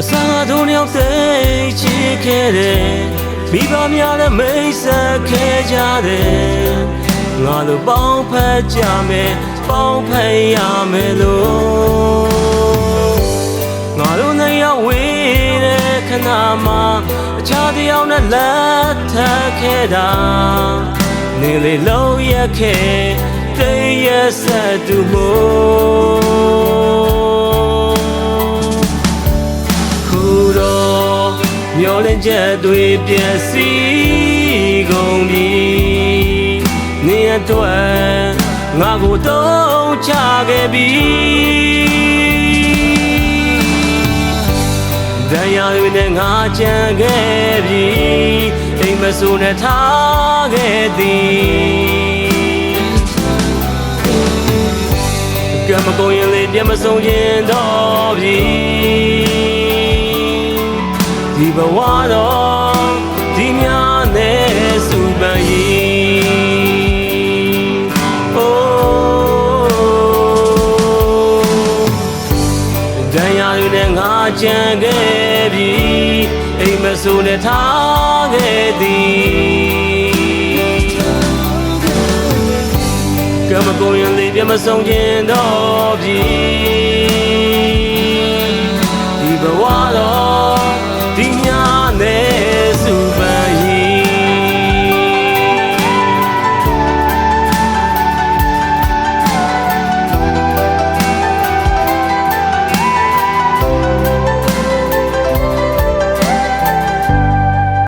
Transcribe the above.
အစာတို့နှစ်ယောက်သိချစ်ခဲ့တယ်မိဘများလည်းမိတ်ဆက်ခဲ့ကြတယ်ငါတို့ပေါင်းဖက်ကြမယ်ပေါင်းဖက်ရမယ်လို့ငါတို့နှစ်ယောက်ဝေးတဲ့ခဏမှာအခြားတစ်ယောက်နဲ့လက်ထပ်ခဲ့တာနေလေလုံးရက်ခဲ့တိတ်ရက်ဆက်သူမို့ မျောလင်းချက်တွေပြည့်စည်ကုန်ပြီနေအတွက်ငါကိုတော့ချခဲ့ပြီတရားတွေနဲ့ငါကြံခဲ့ပြီအိမ်မဆိုးနဲ့ထားခဲ့သည်ကံမကုန်ရင်လေပြတ်မဆုံးခြင်းတော့ပြီ ဒီဘဝတော့ဒီများနဲ့စုပန်ရီအိုးတရားတွေနဲ့ငါကြံခဲ့ပြီအိမ်မဆိုးနဲ့ထားခဲ့သည်ကမကုန်ရင်လေပြမဆုံးခြင်းတော့ပြီဒီဘဝတော့